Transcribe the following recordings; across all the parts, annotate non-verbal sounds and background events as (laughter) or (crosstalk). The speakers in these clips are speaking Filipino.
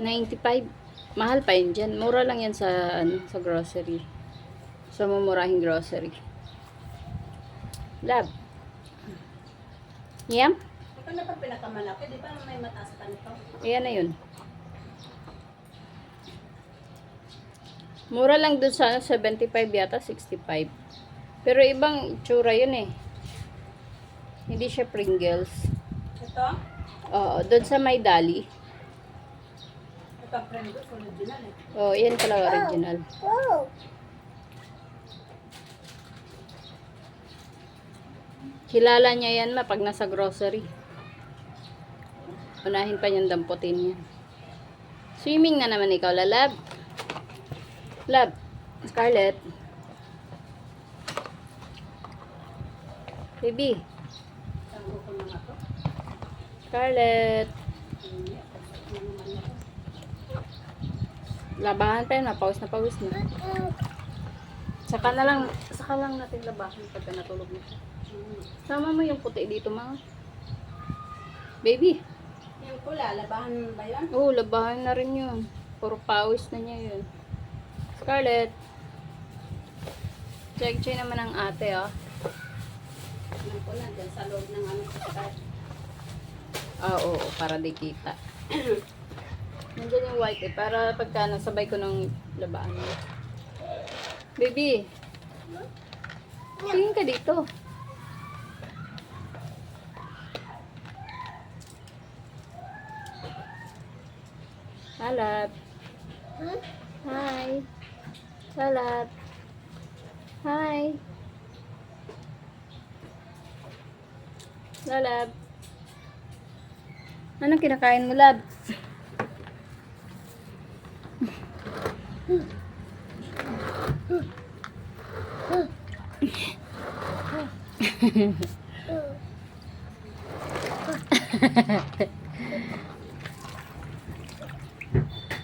95. Mahal pa yun dyan. Mura lang yan sa, ano, sa grocery. Sa mumurahing grocery. Lab. Yam? Ito na pa pinakamalaki. Di ba may mataas pa nito? Ayan na yun. Mura lang dun sa ano, 75 yata, 65. Pero ibang tsura yun eh. Hindi siya Pringles. Ito? Oo, dun sa may dali. Ito friend. Original eh. Oh, yan pala original. Kilala niya yan ma pag nasa grocery. Unahin pa niyang damputin yan. Swimming na naman ikaw, lalab. Lab. Scarlett. Baby. Tanggo ko na nga to. Scarlett. Labahan pa yun, napawis na pawis na. Saka na lang, saka lang natin labahan pagka natulog na. Sama mo yung puti dito, mga. Baby. Yung pula, labahan ba yun? Oo, labahan na rin yun. Puro pawis na niya yun. Scarlett. Check-check naman ang ate, ah. Yung pula, dyan sa loob ng ano sa. Ah, oo, para di kita. (clears throat) Nandiyan yung white eh, para pagka nasabay ko ng labaan mo. Baby. Tingin ka dito. Salat. Hi. Salat. Hi. Lalab. Anong kinakain mo, Lab?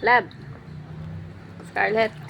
Lab. (laughs) Scarlett.